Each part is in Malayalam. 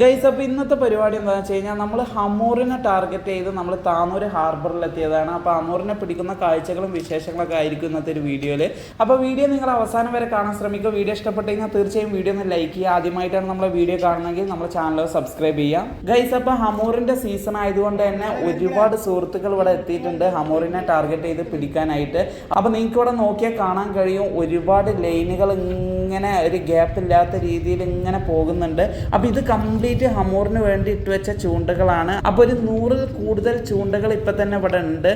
ഗൈസ് അപ്പോൾ ഇന്നത്തെ പരിപാടി എന്താണെന്ന് വെച്ച് കഴിഞ്ഞാൽ നമ്മൾ ഹമൂറിനെ ടാർഗറ്റ് ചെയ്ത് നമ്മൾ താനൂർ ഹാർബറിൽ എത്തിയതാണ്. അപ്പോൾ ഹമൂറിനെ പിടിക്കുന്ന കാഴ്ചകളും വിശേഷങ്ങളൊക്കെ ആയിരിക്കും ഇന്നത്തെ ഒരു വീഡിയോയിൽ അപ്പോൾ വീഡിയോ നിങ്ങൾ അവസാനം വരെ കാണാൻ ശ്രമിക്കുക. വീഡിയോ ഇഷ്ടപ്പെട്ട് കഴിഞ്ഞാൽ തീർച്ചയായും വീഡിയോ ഒന്ന് ലൈക്ക് ചെയ്യുക. ആദ്യമായിട്ടാണ് നമ്മളെ വീഡിയോ കാണണമെങ്കിൽ നമ്മുടെ ചാനൽ സബ്സ്ക്രൈബ് ചെയ്യാം ഗൈസ് അപ്പോൾ ഹമൂറിന്റെ സീസൺ ആയതുകൊണ്ട് തന്നെ ഒരുപാട് സുഹൃത്തുക്കൾ ഇവിടെ എത്തിയിട്ടുണ്ട് ഹമൂറിനെ ടാർഗറ്റ് ചെയ്ത് പിടിക്കാനായിട്ട്. അപ്പോൾ നിങ്ങൾക്ക് ഇവിടെ നോക്കിയാൽ കാണാൻ കഴിയും. ഒരുപാട് ലൈനുകൾ ഒരു ഗ്യാപ്പ് ഇല്ലാത്ത രീതിയിൽ ഇങ്ങനെ പോകുന്നുണ്ട്. അപ്പോൾ ഇത് കംപ്ലീറ്റ് ഹമൂറിന് വേണ്ടി ഇട്ട് വെച്ച ചൂണ്ടകളാണ്. അപ്പോൾ ഒരു നൂറിൽ കൂടുതൽ ചൂണ്ടകൾ ഇപ്പം തന്നെ ഇവിടെ ഉണ്ട്.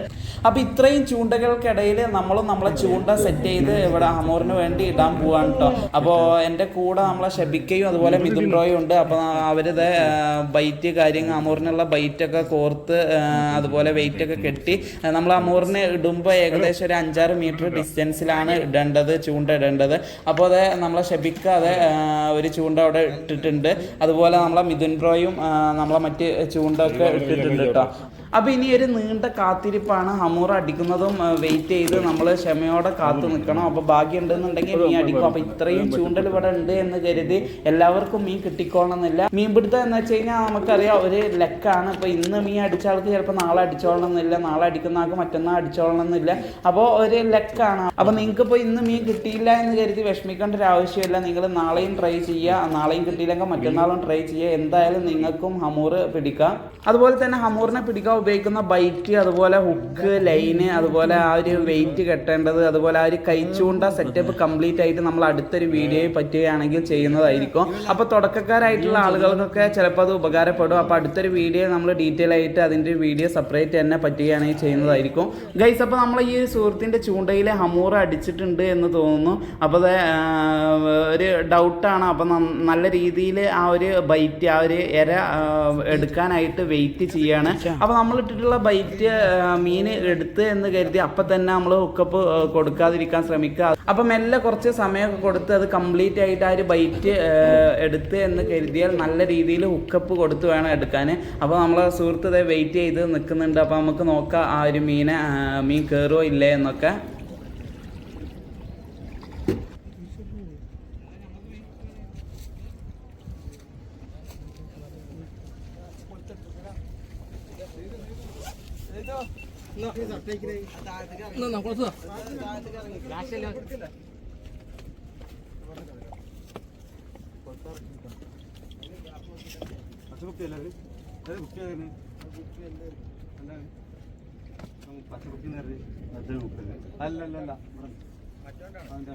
അപ്പോൾ ഇത്രയും ചൂണ്ടകൾക്കിടയിൽ നമ്മളും നമ്മളെ ചൂണ്ട സെറ്റ് ചെയ്ത് ഇവിടെ ഹമൂറിന് വേണ്ടി ഇടാൻ പോവാണ് കേട്ടോ അപ്പോൾ എന്റെ കൂടെ നമ്മളെ ഷെബിക്കയും അതുപോലെ മിഥുൻ റോയും ഉണ്ട്. അപ്പോൾ അവരിത് ബൈറ്റ് കാര്യങ്ങൾ അമൂറിനുള്ള ബൈറ്റൊക്കെ കോർത്ത് അതുപോലെ വെയിറ്റ് ഒക്കെ കെട്ടി നമ്മൾ അമൂറിന് ഇടുമ്പോൾ ഏകദേശം ഒരു അഞ്ചാറ് മീറ്റർ ഡിസ്റ്റൻസിലാണ് ഇടേണ്ടത് ചൂണ്ട ഇടേണ്ടത്. അപ്പോൾ അത് നമ്മളെ ഷെബിക്ക ഒരു ചൂണ്ട അവിടെ ഇട്ടിട്ടുണ്ട്. അതുപോലെ നമ്മളെ മിഥുൻ ബ്രോയും നമ്മളെ മറ്റ് ചൂണ്ടൊക്കെ ഇട്ടിട്ടുണ്ട് കേട്ടോ. അപ്പോൾ ഇനി ഒരു നീണ്ട കാത്തിരിപ്പാണ് ഹമൂർ അടിക്കുന്നതും വെയിറ്റ് ചെയ്ത് നമ്മൾ ക്ഷമയോടെ കാത്തു നിൽക്കണം അപ്പോൾ ഭാഗ്യമുണ്ടെന്നുണ്ടെങ്കിൽ മീൻ അടിക്കും. അപ്പോൾ ഇത്രയും ചൂണ്ടൽ ഇവിടെ ഉണ്ട് എന്ന് കരുതി എല്ലാവർക്കും മീൻ കിട്ടിക്കോളണമെന്നില്ല. മീൻ പിടുത്തം എന്ന് വെച്ച് കഴിഞ്ഞാൽ നമുക്കറിയാം ഒരു ലെക്കാണ്. ഇപ്പൊ ഇന്ന് മീൻ അടിച്ച ആൾക്ക് ചിലപ്പോൾ നാളെ അടിച്ചോളണമെന്നില്ല. നാളെ അടിക്കുന്ന ആൾക്ക് മറ്റന്നാൾ അടിച്ചോളണമെന്നില്ല. അപ്പോൾ ഒരു ലെക്കാണ്. അപ്പോൾ നിങ്ങൾക്ക് ഇപ്പോൾ ഇന്ന് മീൻ കിട്ടിയില്ല എന്ന് കരുതി വിഷമിക്കേണ്ട ഒരു ആവശ്യമില്ല. നിങ്ങൾ നാളെയും ട്രൈ ചെയ്യുക. നാളെയും കിട്ടിയില്ലെങ്കിൽ മറ്റന്നാളും ട്രൈ ചെയ്യുക. എന്തായാലും നിങ്ങൾക്കും ഹമൂർ പിടിക്കാം. അതുപോലെ തന്നെ ഹമൂറിനെ പിടിക്കാൻ ഉപയോഗിക്കുന്ന ബൈറ്റ് അതുപോലെ ഹുക്ക് ലൈന് അതുപോലെ ആ ഒരു വെയിറ്റ് കെട്ടേണ്ടത് അതുപോലെ ആ ഒരു കൈച്ചൂണ്ട സെറ്റപ്പ് കംപ്ലീറ്റ് ആയിട്ട് നമ്മൾ അടുത്തൊരു വീഡിയോയിൽ പറ്റുകയാണെങ്കിൽ ചെയ്യുന്നതായിരിക്കും. അപ്പോൾ തുടക്കക്കാരായിട്ടുള്ള ആളുകൾക്കൊക്കെ ചിലപ്പോൾ അത് ഉപകാരപ്പെടും. അപ്പോൾ അടുത്തൊരു വീഡിയോ നമ്മൾ ഡീറ്റെയിൽ ആയിട്ട് അതിന്റെ വീഡിയോ സെപ്പറേറ്റ് തന്നെ പറ്റുകയാണെങ്കിൽ ചെയ്യുന്നതായിരിക്കും. ഗൈസ് അപ്പോൾ നമ്മൾ ഈ സുഹൃത്തിന്റെ ചൂണ്ടയിൽ ഹമൂർ അടിച്ചിട്ടുണ്ട് എന്ന് തോന്നുന്നു. അപ്പോൾ ഒരു ഡൗട്ടാണ് അപ്പോൾ നല്ല രീതിയിൽ ആ ഒരു ബൈറ്റ് ആ ഒരു എര എടുക്കാനായിട്ട് വെയിറ്റ് ചെയ്യാണ്. അപ്പോൾ നമ്മൾ ഇട്ടിട്ടുള്ള ബൈറ്റ് മീൻ എടുത്ത് എന്ന് കരുതി അപ്പം തന്നെ നമ്മൾ ഹുക്കപ്പ് കൊടുക്കാതിരിക്കാൻ ശ്രമിക്കുക അപ്പം മെല്ലെ കുറച്ച് സമയമൊക്കെ കൊടുത്ത് അത് കംപ്ലീറ്റ് ആയിട്ട് ആ ഒരു ബൈറ്റ് എടുത്ത് എന്ന് കരുതിയാൽ നല്ല രീതിയിൽ ഹുക്കപ്പ് കൊടുത്ത് വേണം എടുക്കാൻ അപ്പോൾ നമ്മളെ സുഹൃത്ത് വെയിറ്റ് ചെയ്ത് നിൽക്കുന്നുണ്ട് അപ്പോൾ നമുക്ക് നോക്കാം ആ ഒരു മീനെ മീൻ കയറുമോ ഇല്ലേ എന്നൊക്കെ. പച്ചക്കുപ്പി നേരെ അത് ബുക്കല്ലേ അല്ലല്ലല്ല അവന്റെ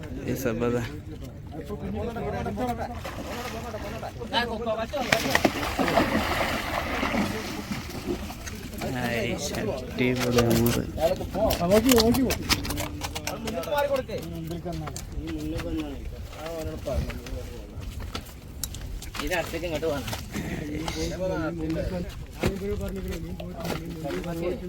അല്ലല്ല ഇത് അടുത്തേക്ക് ഇങ്ങോട്ട് പോകണം മനസ്സിലായി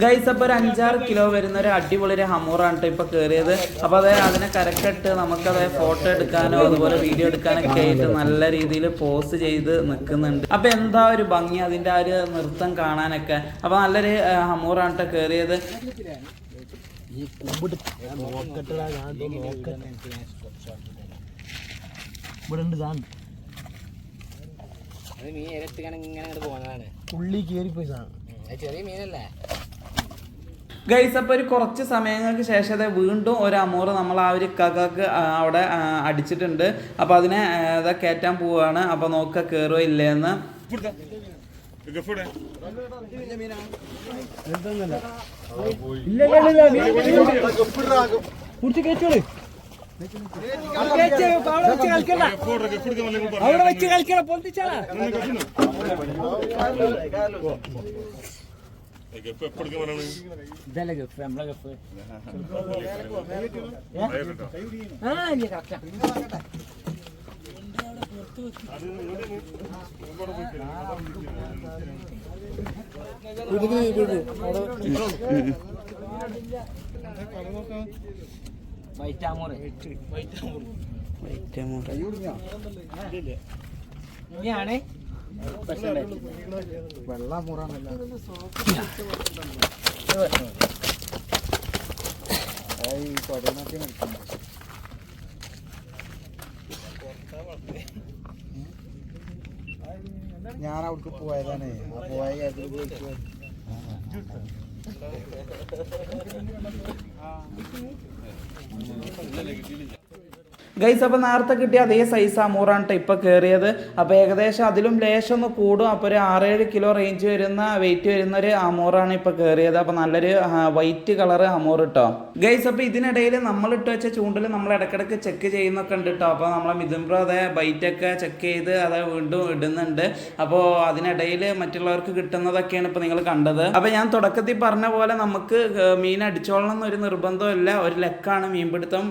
ഗൈസ് അപ്പോൾ ഒരു അഞ്ചാറ് കിലോ വരുന്ന ഒരു അടിപൊളി ഒരു ഹമൂറാണ് കേട്ടോ ഇപ്പോൾ കയറിയത് അപ്പോൾ അതിനെ അതിനെ നമുക്ക് നമുക്കത് ഫോട്ടോ എടുക്കാനോ അതുപോലെ വീഡിയോ എടുക്കാനൊക്കെ ആയിട്ട് നല്ല രീതിയിൽ പോസ്റ്റ് ചെയ്ത് നിൽക്കുന്നുണ്ട് അപ്പോൾ എന്താ ഒരു ഭംഗി അതിന്റെ ആ ഒരു നൃത്തം കാണാനൊക്കെ? അപ്പോൾ നല്ലൊരു ഹമൂറാണ് കേട്ടോ കയറിയത് അങ്ങോട്ട് പോകുന്നതാണ് ഉള്ളി കയറിപ്പോയി സാധനം. ചെറിയ മീനല്ലേ? ഗൈസ് അപ്പോൾ ഒരു കുറച്ച് സമയങ്ങൾക്ക് ശേഷം അത് വീണ്ടും ഒരു അമൂറ് നമ്മൾ ആ ഒരു കകക്ക് അവിടെ അടിച്ചിട്ടുണ്ട്. അപ്പോൾ അതിനെ ഇതാ കയറ്റാൻ പോവുകയാണ് അപ്പോൾ നോക്കുക കയറുമോ ഇല്ലേന്ന്. കുടിച്ച് കയറ്റോളൂ അവിടെ വെച്ച് കളിക്കണം പൊന്തിച്ചാളാ ഇതല്ലേ ഗഫ് നമ്മളെ ഗഫ് ആ ഇനി കറക്റ്റാ വൈറ്റാമോറ് ഇനിയാണേ ഞാൻ അവിടേക്ക് പോയതാണ്. ആ പോയ അതിൽ പോയിട്ട് 我们开始那个 ഗൈസ് അപ്പോൾ നേരത്തെ കിട്ടിയ അതേ സൈസ് അമൂറാണ് ട്ടോ ഇപ്പൊ കയറിയത് അപ്പോൾ ഏകദേശം അതിലും ലേശം ഒന്ന് കൂടും. അപ്പോൾ ഒരു ആറേഴ് കിലോ റേഞ്ച് വരുന്ന വെയിറ്റ് വരുന്ന ഒരു അമൂറാണ് ഇപ്പം കയറിയത് അപ്പോൾ നല്ലൊരു വൈറ്റ് കളർ അമൂർ കേട്ടോ ഗൈസ് അപ്പോൾ ഇതിനിടയിൽ നമ്മൾ ഇട്ട് വെച്ച ചൂണ്ടിൽ നമ്മൾ ഇടയ്ക്കിടയ്ക്ക് ചെക്ക് ചെയ്യുന്നൊക്കെ ഉണ്ട് കേട്ടോ അപ്പോൾ നമ്മളെ മിഥുംബ്രോ അതെ ബൈറ്റൊക്കെ ചെക്ക് ചെയ്ത് അത് വീണ്ടും ഇടുന്നുണ്ട്. അപ്പോൾ അതിനിടയിൽ മറ്റുള്ളവർക്ക് കിട്ടുന്നതൊക്കെയാണ് ഇപ്പോൾ നിങ്ങൾ കണ്ടത്. അപ്പോൾ ഞാൻ തുടക്കത്തിൽ പറഞ്ഞ പോലെ നമുക്ക് മീൻ അടിച്ചോളണം എന്നൊരു നിർബന്ധമില്ല ഒരു ലെക്കാണ് മീൻപിടുത്തം.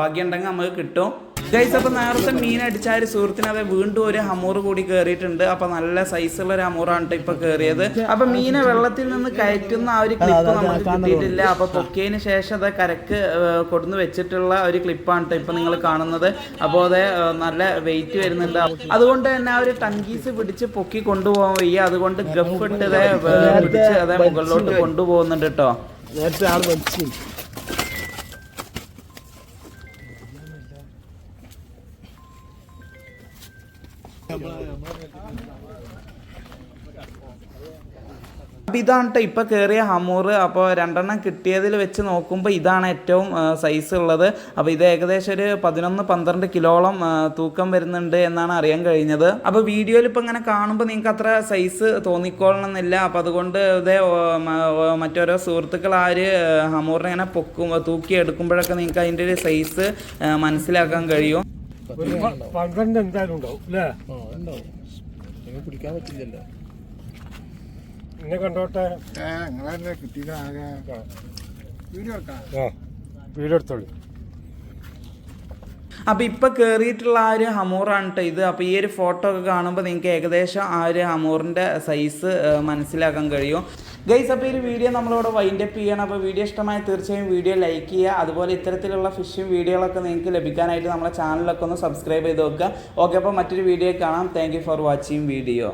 ഭാഗ്യം ഉണ്ടെങ്കിൽ നമുക്ക് കിട്ടും. ഗൈസ് അപ്പോൾ നേരത്തെ മീൻ അടിച്ച ആ ഒരു സുഹൃത്തിന് അത് വീണ്ടും ഒരു ഹമൂർ കൂടി കയറിയിട്ടുണ്ട് അപ്പോൾ നല്ല സൈസുള്ള ഒരു ഹമൂറാണ് ഇപ്പൊ കയറിയത് അപ്പോൾ മീനെ വെള്ളത്തിൽ നിന്ന് കയറ്റുന്ന ആ ഒരു ക്ലിപ്പ് നമുക്ക് കിട്ടിയിട്ടില്ല. അപ്പോൾ പൊക്കിയതിന് ശേഷം അത് കരക്ക് കൊടുന്ന് വെച്ചിട്ടുള്ള ഒരു ക്ലിപ്പാണ് ഇപ്പൊ നിങ്ങൾ കാണുന്നത്. അപ്പോൾ അത് നല്ല വെയിറ്റ് വരുന്നുണ്ട്. അതുകൊണ്ട് തന്നെ ആ ഒരു ടങ്കീസ് പിടിച്ച് പൊക്കി കൊണ്ടുപോകാൻ വയ്യ. അതുകൊണ്ട് ഗഫ് ഇട്ട് പിടിച്ച് അതെ മുകളിലോട്ട് കൊണ്ടുപോകുന്നുണ്ട് കേട്ടോ നേരത്തെ ആൾ വലിച്ചു ഇതാണ് ട്ടോ ഇപ്പോൾ കയറിയ ഹമൂർ. അപ്പോൾ രണ്ടെണ്ണം കിട്ടിയതിൽ വെച്ച് നോക്കുമ്പോൾ ഇതാണ് ഏറ്റവും സൈസ് ഉള്ളത്. അപ്പോൾ ഇത് ഏകദേശം ഒരു പതിനൊന്ന് പന്ത്രണ്ട് കിലോളം തൂക്കം വരുന്നുണ്ട് എന്നാണ് അറിയാൻ കഴിഞ്ഞത്. അപ്പോൾ വീഡിയോയിൽ ഇപ്പോൾ ഇങ്ങനെ കാണുമ്പോൾ നിങ്ങൾക്ക് അത്ര സൈസ് തോന്നിക്കോളണം എന്നില്ല അപ്പോൾ അതുകൊണ്ട് ഇതേ മറ്റോരോ സുഹൃത്തുക്കൾ ആ ഒരു ഹമൂറിനെ ഇങ്ങനെ പൊക്കും തൂക്കി എടുക്കുമ്പോഴൊക്കെ നിങ്ങൾക്ക് അതിന്റെ ഒരു സൈസ് മനസ്സിലാക്കാൻ കഴിയും. പന്ത്രണ്ട് എന്തായാലും ഉണ്ടാവും അല്ലേ? ഉണ്ടാവും നിങ്ങൾ പിടിക്കാൻ പറ്റില്ലല്ലോ. എന്നെ കണ്ടോട്ടെ? നിങ്ങളല്ലേ കിട്ടിയില്ല ആകെ വീഡിയോ എടുക്കാം? ആ വീടെടുത്തോളൂ അപ്പോൾ ഇപ്പോൾ കയറിയിട്ടുള്ള ആ ഒരു ഹമൂറാണ് കേട്ടോ ഇത്. അപ്പോൾ ഈ ഒരു ഫോട്ടോ ഒക്കെ കാണുമ്പോൾ നിങ്ങൾക്ക് ഏകദേശം ആ ഒരു ഹമൂറിന്റെ സൈസ് മനസ്സിലാക്കാൻ കഴിയും. ഗൈസ് അപ്പോൾ ഈ വീഡിയോ നമ്മളിവിടെ വൈൻഡപ്പ് ചെയ്യണം. അപ്പോൾ വീഡിയോ ഇഷ്ടമായി തീർച്ചയായും വീഡിയോ ലൈക്ക് ചെയ്യുക. അതുപോലെ ഇത്തരത്തിലുള്ള ഫിഷും വീഡിയോകളൊക്കെ നിങ്ങൾക്ക് ലഭിക്കാനായിട്ട് നമ്മളെ ചാനലൊക്കെ ഒന്ന് സബ്സ്ക്രൈബ് ചെയ്ത് വെക്കുക. ഓക്കെ അപ്പോൾ മറ്റൊരു വീഡിയോ കാണാം. Thank for watching video